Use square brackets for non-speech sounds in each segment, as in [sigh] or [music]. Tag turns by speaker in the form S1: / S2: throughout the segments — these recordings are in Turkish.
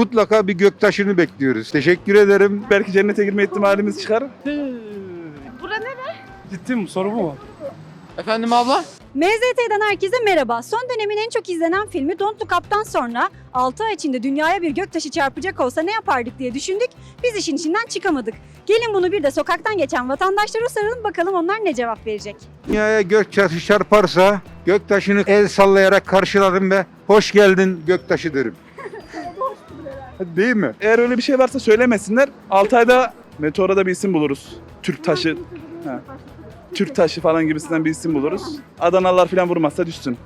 S1: Mutlaka bir göktaşını bekliyoruz. Teşekkür ederim.
S2: Belki cennete girme ihtimalimiz çıkar.
S3: Bura ne?
S2: Ciddi mi? Soru bu mu?
S4: Efendim abla?
S5: MZT'den herkese merhaba. Son dönemin en çok izlenen filmi Don't Look Up'tan sonra 6 ay içinde dünyaya bir göktaşı çarpacak olsa ne yapardık diye düşündük. Biz işin içinden çıkamadık. Gelin bunu bir de sokaktan geçen vatandaşlara soralım bakalım onlar ne cevap verecek.
S1: Dünyaya göktaşı çarparsa göktaşını el sallayarak karşılarım ve hoş geldin göktaşı derim. Değil mi?
S2: Eğer öyle bir şey varsa söylemesinler. Altay'da meteora da bir isim buluruz. Türk taşı. Ha. Türk taşı falan gibisinden bir isim buluruz. Adanalılar falan vurmazsa düşsün.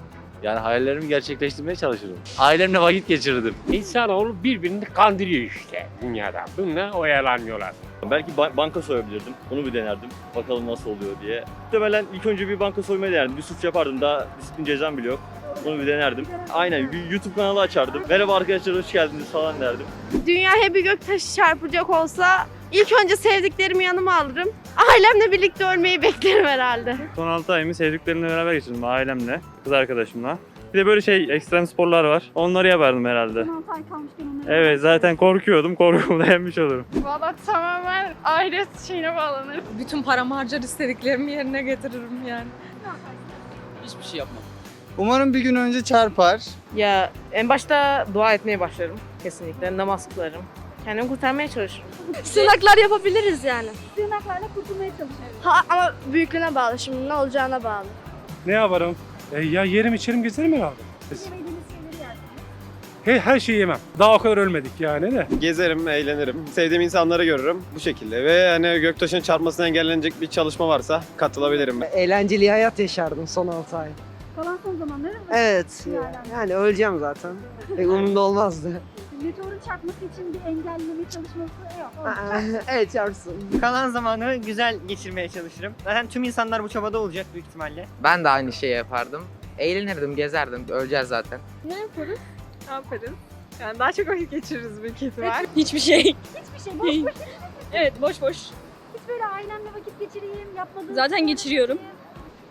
S6: Yani hayallerimi gerçekleştirmeye çalışırım. Ailemle vakit geçirirdim.
S7: İnsanoğlu birbirini kandırıyor işte dünyada. Bununla oyalanıyorlar.
S8: Belki ba- banka soyabilirdim. Onu bir denerdim. Bakalım nasıl oluyor diye. Muhtemelen ilk önce bir banka soymayı denerdim. Bir suç yapardım. Daha disiplin cezam bile yok. Onu bir denerdim. Aynen bir YouTube kanalı açardım. Merhaba arkadaşlar hoş geldiniz falan derdim.
S3: Dünyaya bir göktaşı çarpacak olsa ilk önce sevdiklerimi yanıma alırım. Ailemle birlikte ölmeyi beklerim herhalde.
S9: Son 6 ayımı sevdiklerimle beraber geçirdim. Ailemle, kız arkadaşımla. Bir de böyle şey ekstrem sporlar var. Onları yapardım herhalde. Evet zaten korkuyordum. Korkumu da yenmiş olurum.
S3: Valla tamamen aile şeyine bağlanır.
S10: Bütün paramı harcar istediklerimi yerine getiririm yani.
S4: Hiçbir şey yapmam.
S11: Umarım bir gün önce çarpar.
S10: Ya en başta dua etmeye başlarım kesinlikle. Namaz kılarım. Kendimi kurtarmaya çalışırım. [laughs]
S3: Sığınaklar yapabiliriz yani.
S5: Sığınaklarla kurtulmaya çalışıyoruz.
S3: Ha, ama büyüklüğüne bağlı şimdi ne olacağına bağlı.
S7: Ne yaparım? E, ya yerim içerim gezerim herhalde. He, her şeyi yemem. Daha o kadar ölmedik yani de.
S8: Gezerim, eğlenirim. Sevdiğim insanları görürüm bu şekilde. Ve hani göktaşının çarpmasına engellenecek bir çalışma varsa katılabilirim.
S11: Eğlenceli hayat yaşardım son 6 ay.
S5: Kalan son zamanları
S11: Evet. Yani öleceğim zaten. Pek umurumda olmazdı. [laughs]
S5: meteorun çarpması için bir engelleme çalışması yok. [laughs]
S11: evet çarpsın.
S10: Kalan zamanı güzel geçirmeye çalışırım. Zaten tüm insanlar bu çabada olacak büyük ihtimalle.
S4: Ben de aynı şeyi yapardım. Eğlenirdim, gezerdim. Öleceğiz zaten.
S3: Ne yaparız?
S10: Ne yaparız? Yani daha çok vakit geçiririz büyük ihtimal.
S5: Hiçbir şey. Hiçbir şey. Boş boş.
S10: evet boş boş.
S5: Hiç böyle ailemle vakit geçireyim yapmadığım
S10: Zaten geçiriyorum.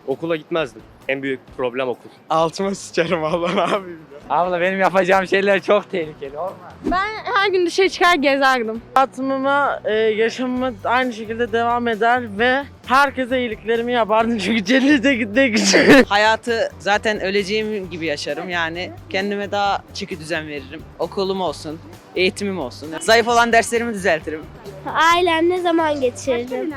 S7: Okula gitmezdim. En büyük problem okul.
S11: Altıma sıçarım Allah ne yapayım.
S4: Abla benim yapacağım şeyler çok tehlikeli. Olmaz.
S3: Ben her gün dışarı çıkar gezerdim.
S10: Hayatımıma, e, yaşamıma aynı şekilde devam eder ve herkese iyiliklerimi yapardım [laughs] çünkü cennete gitmek için. [laughs]
S11: Hayatı zaten öleceğim gibi yaşarım yani. Kendime daha çeki düzen veririm. Okulum olsun, eğitimim olsun. Zayıf olan derslerimi düzeltirim.
S3: Ailemle zaman geçirdim.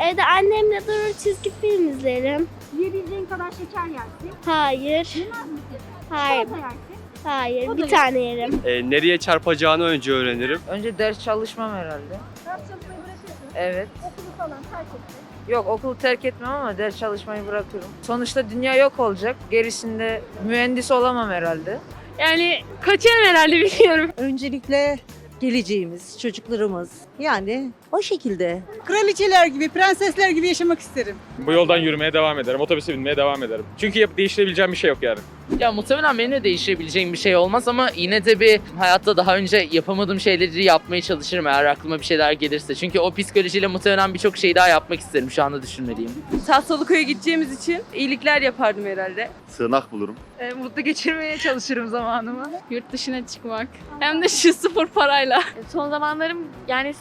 S3: Evde annemle durur çizgi film izlerim.
S5: Yiyebileceğin kadar şeker yersin.
S3: Hayır.
S5: Yemez misin?
S3: Hayır.
S5: Çikolata yersin.
S3: Hayır.
S5: O da
S3: Bir
S5: yok.
S3: tane yerim.
S7: E, nereye çarpacağını önce öğrenirim.
S4: Önce ders çalışmam herhalde.
S5: Ders çalışmayı bırakıyorsun.
S4: Evet.
S5: Okulu falan terk ettin.
S4: Yok okulu terk etmem ama ders çalışmayı bırakıyorum. Sonuçta dünya yok olacak. Gerisinde mühendis olamam herhalde.
S3: Yani kaçarım herhalde [laughs] bilmiyorum.
S10: Öncelikle geleceğimiz, çocuklarımız yani o şekilde.
S11: Kraliçeler gibi, prensesler gibi yaşamak isterim.
S9: Bu yoldan yürümeye devam ederim. Otobüse binmeye devam ederim. Çünkü yap- değiştirebileceğim bir şey yok yani.
S4: Ya muhtemelen benim de değiştirebileceğim bir şey olmaz ama yine de bir hayatta daha önce yapamadığım şeyleri yapmaya çalışırım eğer aklıma bir şeyler gelirse. Çünkü o psikolojiyle muhtemelen birçok şey daha yapmak isterim şu anda düşünmeliyim.
S10: Tahtalıköy'e gideceğimiz için iyilikler yapardım herhalde.
S8: Sığınak bulurum.
S10: E, mutlu geçirmeye çalışırım zamanımı.
S3: Yurt dışına çıkmak. Hem de şu sıfır parayla. Son zamanlarım yani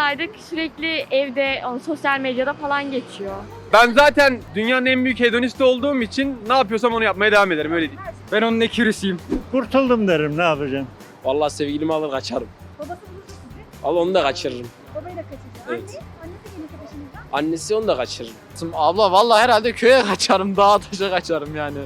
S3: karantinadaydık. Sürekli evde, sosyal medyada falan geçiyor.
S9: Ben zaten dünyanın en büyük hedonisti olduğum için ne yapıyorsam onu yapmaya devam ederim öyle değil. Ben onun ekürüsüyüm.
S7: Kurtuldum derim ne yapacağım.
S6: Vallahi sevgilimi alır kaçarım.
S5: Babası bulursa sizi.
S6: Al onu da kaçırırım.
S5: Babayla kaçacak.
S6: Evet.
S5: Anne, annesi gelirse peşinizden.
S6: Annesi onu da kaçırırım. Abla vallahi herhalde köye kaçarım. Dağa taşa kaçarım yani.